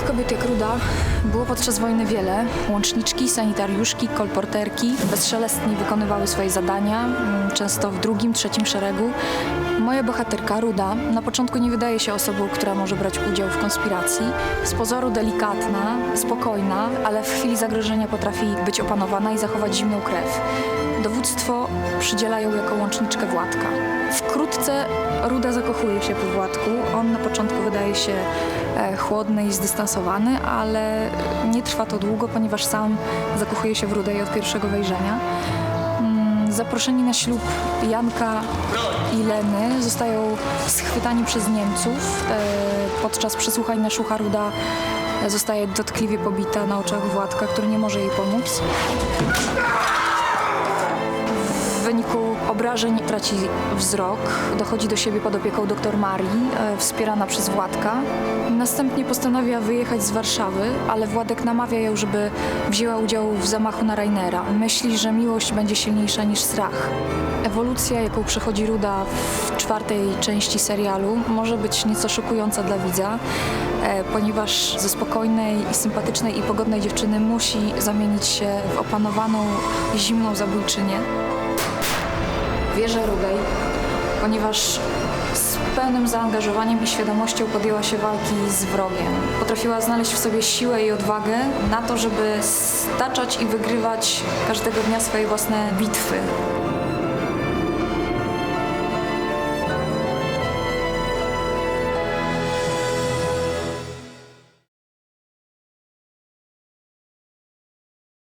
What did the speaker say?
kobiet jak Ruda było podczas wojny wiele. Łączniczki, sanitariuszki, kolporterki bezszelestnie wykonywały swoje zadania, mm, często w drugim, trzecim szeregu. Moja bohaterka, Ruda, na początku nie wydaje się osobą, która może brać udział w konspiracji. Z pozoru delikatna, spokojna, ale w chwili zagrożenia potrafi być opanowana i zachować zimną krew. Dowództwo przydzielają jako łączniczkę Władka. Wkrótce Ruda zakochuje się po Władku. On na początku wydaje się e, chłodny i zdystansowany, ale nie trwa to długo, ponieważ sam zakochuje się w Rudej od pierwszego wejrzenia. Mm, Zaproszeni na ślub Janka i Leny zostają schwytani przez Niemców. E, Podczas przesłuchań na Szucha Ruda zostaje dotkliwie pobita na oczach Władka, który nie może jej pomóc. Obrażeń traci wzrok, dochodzi do siebie pod opieką dr Marii, e, wspierana przez Władka. Następnie postanawia wyjechać z Warszawy, ale Władek namawia ją, żeby wzięła udział w zamachu na Rainera. Myśli, że miłość będzie silniejsza niż strach. Ewolucja, jaką przechodzi Ruda w czwartej części serialu, może być nieco szokująca dla widza, e, ponieważ ze spokojnej, sympatycznej i pogodnej dziewczyny musi zamienić się w opanowaną, zimną zabójczynię. Wierzę Rudej, ponieważ z pełnym zaangażowaniem i świadomością podjęła się walki z wrogiem. Potrafiła znaleźć w sobie siłę i odwagę na to, żeby staczać i wygrywać każdego dnia swoje własne bitwy.